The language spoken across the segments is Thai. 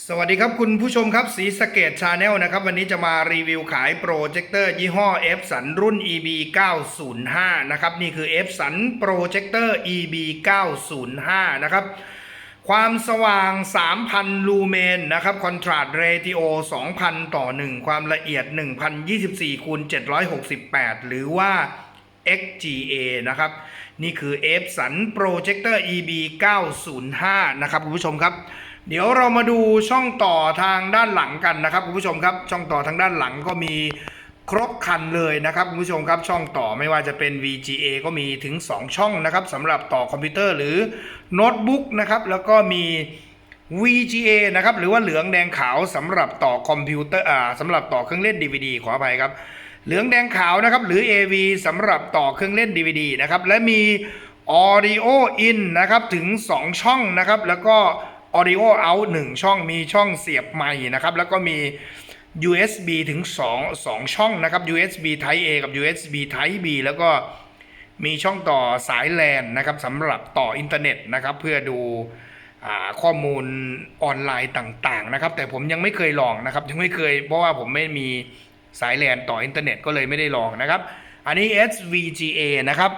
สวัสดีครับคุณผู้ชมครับสีสเกตชาแนลนะครับ วันนี้จะมารีวิวขายโปรเจคเตอร์ยี่ห้อ F สันรุ่น EB 905นะครับ นี่คือ F สันโปรเจคเตอร์ EB 905นะครับ ความสว่าง 3,000 ลูเมนนะครับคอนทราสต์เรติโอ 2,000 ต่อ 1 ความละเอียด 1,024คูณ768 หรือว่า XGA นะครับ นี่คือ F สันโปรเจคเตอร์ EB 905นะครับคุณผู้ชมครับ เดี๋ยวเรามาดูช่องต่อทางด้านหลังกันนะครับคุณผู้ชมครับ ช่องต่อทางด้านหลังก็มีครบคันเลยนะครับคุณผู้ชมครับช่องต่อไม่ว่าจะเป็น VGA ก็มีถึง 2 ช่องนะครับสำหรับต่อคอมพิวเตอร์หรือโน้ตบุ๊กนะครับแล้วก็มี VGA นะครับหรือว่าเหลืองแดงขาวสำหรับต่อคอมพิวเตอร์อ่าสำหรับต่อเครื่องเล่น DVD ขออภัยครับเหลืองแดงขาวนะครับหรือ AV สำหรับต่อเครื่องเล่น DVD นะครับและมี Audio In นะครับถึง 2 ช่องนะครับแล้วก็ Audio Out 1 ช่องมีช่องเสียบไมค์นะครับแล้วก็มี USB ถึง 2 2 ช่องนะครับ USB Type A กับ USB Type B แล้วก็มีช่องต่อสายแลนนะครับสำหรับต่ออินเทอร์เน็ตนะครับเพื่อดูอข้อมูลออนไลน์ต่างๆนะครับแต่ผมยังไม่เคยลองนะครับยังไม่เคยเพราะว่าผมไม่มีสายแลนต่ออินเทอร์เน็ตก็เลยไม่ได้ลองนะครับ อันนี้ SVGA นะครับ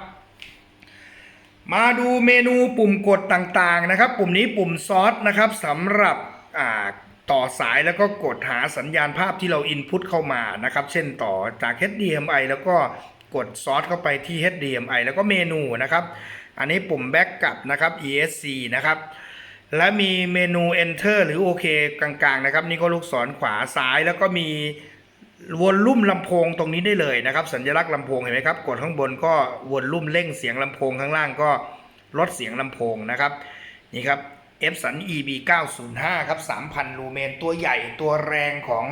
มาดูเมนูปุ่มกดต่างๆนะครับ ปุ่มนี้ปุ่มซอสนะครับสำหรับต่อสายแล้วก็กดหาสัญญาณภาพที่เราอินพุตเข้ามานะครับ เช่นต่อจาก HDMI แล้วก็กดซอสเข้าไปที่ HDMI แล้วก็เมนูนะครับ อันนี้ปุ่มแบ็กกลับนะครับ ESC นะครับ และมีเมนู Enter หรือ OK กลางๆนะครับ นี่ก็ลูกศรขวาซ้ายแล้วก็มี วนลุ่มลำโพงตรงนี้ได้เลยนะครับ สัญลักษณ์ลำโพงเห็นไหมครับ กดข้างบนก็วนลุ่มเร่งเสียงลำโพงข้างล่างก็ลดเสียงลำโพงนะครับนี่ครับ F สัน EB 905ครับ3,000 ลูเมนตัวใหญ่ตัวแรงของ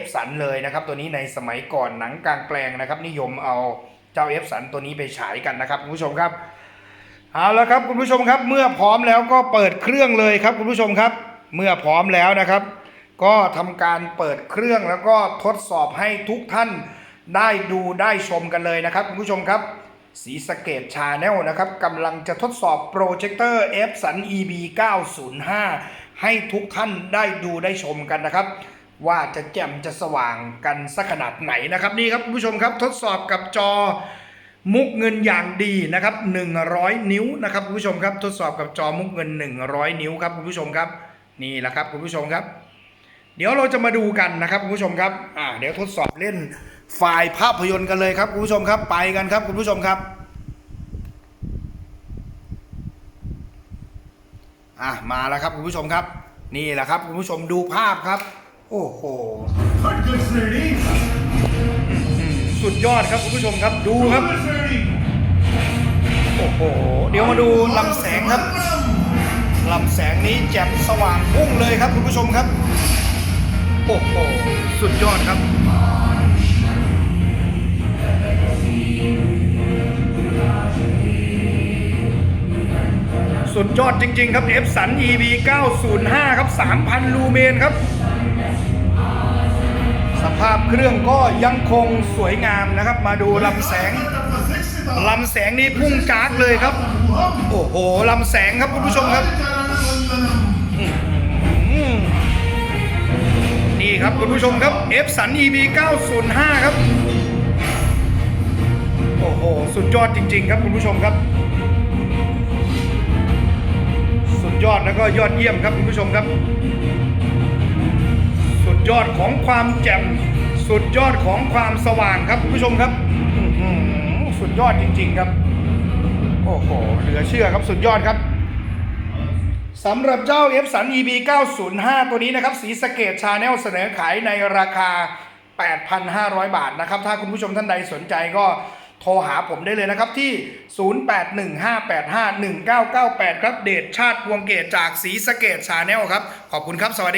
F สันเลยนะครับ ตัวนี้ในสมัยก่อนหนังกลางแปลงนะครับ นิยมเอาเจ้า F สันตัวนี้ไปฉายกันนะครับคุณผู้ชมครับเอาละครับคุณผู้ชมครับ เมื่อพร้อมแล้วก็เปิดเครื่องเลยครับคุณผู้ชมครับ เมื่อพร้อมแล้วนะครับ ก็ทำการเปิดเครื่องแล้วก็ทดสอบให้ทุกท่านได้ดูได้ชมกันเลยนะครับคุณผู้ชมครับสีสเกตชาแนลนะครับกำลังจะทดสอบโปรเจคเตอร์ F สัน EB 905 ให้ทุกท่านได้ดูได้ชมกันนะครับ ว่าจะแจ่มจะสว่างกันสักขนาดไหนนะครับนี่ครับคุณผู้ชมครับทดสอบกับจอมุกเงินอย่างดีนะครับ 100 นิ้วนะครับคุณผู้ชมครับทดสอบกับจอมุกเงิน 100 นิ้วครับคุณผู้ชมครับ นี่แหละครับคุณผู้ชมครับ เดี๋ยวเราจะมาดูกันนะครับคุณผู้ชมครับอ่าเดี๋ยวทดสอบเล่นไฟล์ภาพยนตร์กันเลยครับคุณผู้ชมครับไปกันครับคุณผู้ชมครับอะมาแล้วครับคุณผู้ชมครับ นี่แหละครับคุณผู้ชมดูภาพครับ โอ้โหสุดยอดครับคุณผู้ชมครับดูครับโอ้โหเดี๋ยวมาดูลำแสงครับลำแสงนี้แจ่มสว่างพุ่งเลยครับคุณผู้ชมครับ โอ้โหสุดยอดครับสุดยอดจริง ๆ ครับ F สัน EV 905 ครับ 3,000 ลูเมนครับ สภาพเครื่องก็ยังคงสวยงามนะครับ มาดูลำแสง ลำแสงนี้พุ่งจากเลยครับ โอ้โห ลำแสงครับคุณผู้ชมครับ ครับคุณผู้ชมครับ F สัน EB 905 ครับ โอ้โห สุดยอดจริง ๆ ครับคุณผู้ชมครับ สุดยอดแล้วก็ยอดเยี่ยมครับคุณผู้ชมครับ สุดยอดของความแจ่ม สุดยอดของความสว่างครับคุณผู้ชมครับสุดยอดจริง ๆ ครับ โอ้โห เหลือเชื่อครับสุดยอดครับ สำหรับเจ้า F สัน EB 905 ตัวนี้นะครับ สีสเกตชาแนลเสนอขายในราคา 8,500 บาทนะครับ ถ้าคุณผู้ชมท่านใดสนใจก็โทรหาผมได้เลยนะครับที่ 0815851998 ครับ เดชชาติวงเกตจากสีสเกตชาแนลครับ ขอบคุณครับ สวัสดีครับ